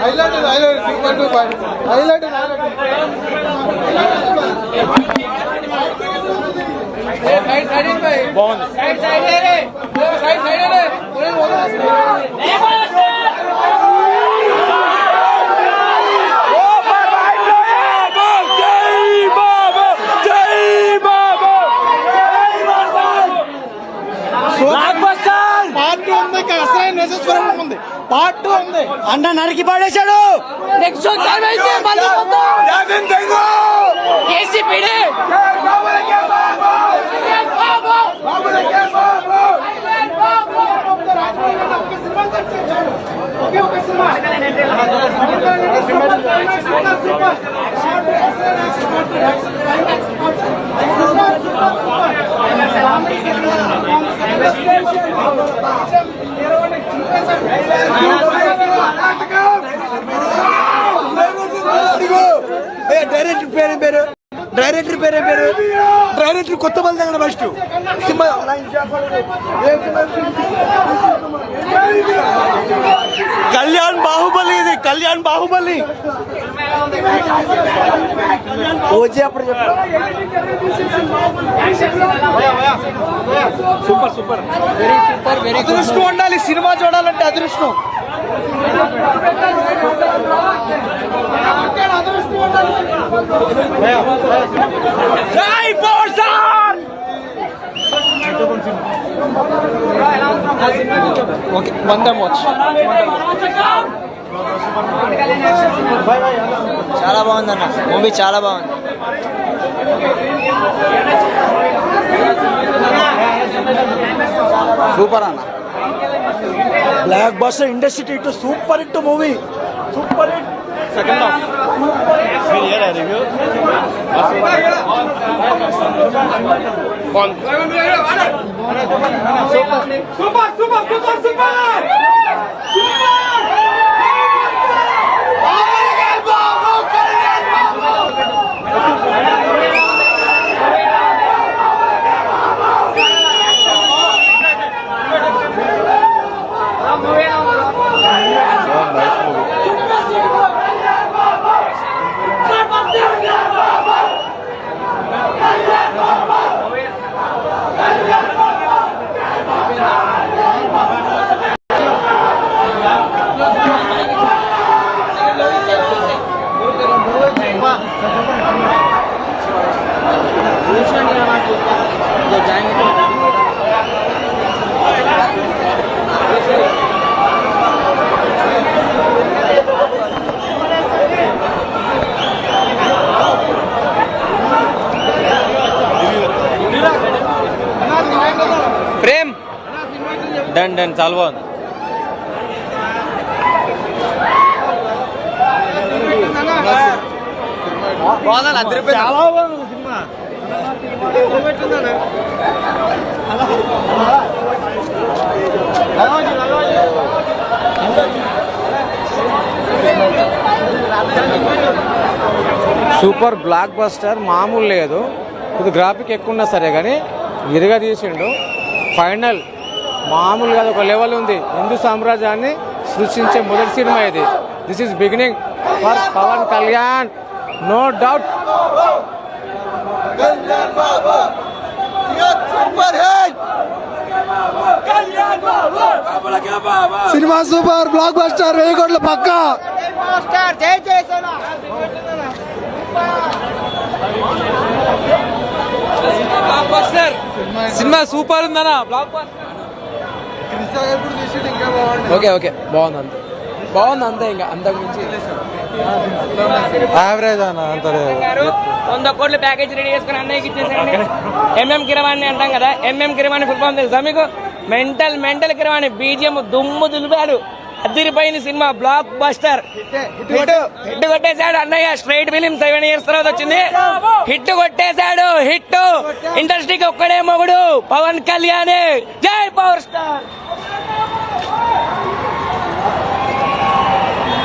Highlight highlight super duper highlight బాగుంది నిజస్వరం ఉంది. పార్ట్ టూ ఉంది. అన్న నరికి పడేశాడు. నెక్స్ట్ టైం అయితే మళ్ళీ కేసీపీడి డైరెక్టర్ పేరు పేరు డైరెక్టర్ పేరు పేరు? డైరెక్టర్ కొత్త బలి తగిన ఫస్ట్ సినిమా కళ్యాణ్ బాహుబలి ఇది కళ్యాణ్ బాహుబలి. ఓజీ అప్పుడు చెప్పు. అదృష్టం ఉండాలి సినిమా చూడాలంటే అదృష్టం. జై power star okay time watch చాలా బాగుంది అన్న మూవీ చాలా బాగుంది. సూపర్ అన్న. Blockbuster industry hit super hit movie super hit second half review प्रेम. डन डन चालवण బాగుంది. చాలా బాగుంది సినిమా. సూపర్ బ్లాక్ బస్టర్ మామూలు లేదు. ఇది గ్రాఫిక్ ఎక్కువ ఉన్నా సరే కానీ ఇరుగా తీసిండు. ఫైనల్ మామూలు కాదు ఒక లెవెల్ ఉంది. హిందూ సామ్రాజ్యాన్ని సృష్టించే మొదటి సినిమా ఇది. This is beginning for Pawan Kalyan. No doubt. Cinema super blockbuster వెయ్యి కోట్ల పక్క. సినిమా సూపర్ ఉందన్న బ్లాక్ ఓకే ఓకే బాగుంది అంతే. బాగుంది అంతే ఇంకా అంతకు మించి? యావరేజ్ అన్న అంత వంద కోట్ల ప్యాకేజ్ రెడీ చేసుకుని అన్నయ్యకి ఇచ్చేసండి ఎంఎం కిరవాణి అంటాం కదా ఎంఎం కిరవాణి ఫుల్ ఫామ్ తెలుసా మీకు? మెంటల్ మెంటల్ కిరవాణి బీజిఎం దుమ్ము దులిపాడు. అదిరిపోయిన సినిమా బ్లాక్ బస్టర్ హిట్ కొట్టేశాడు అన్నయ్య. స్ట్రైట్ ఫిలిం సెవెన్ ఇయర్స్ తర్వాత వచ్చింది. హిట్ కొట్టేశాడు హిట్. ఇండస్ట్రీకి ఒక్కడే మొగుడు పవన్ కళ్యాణ్. జై పవర్ స్టార్.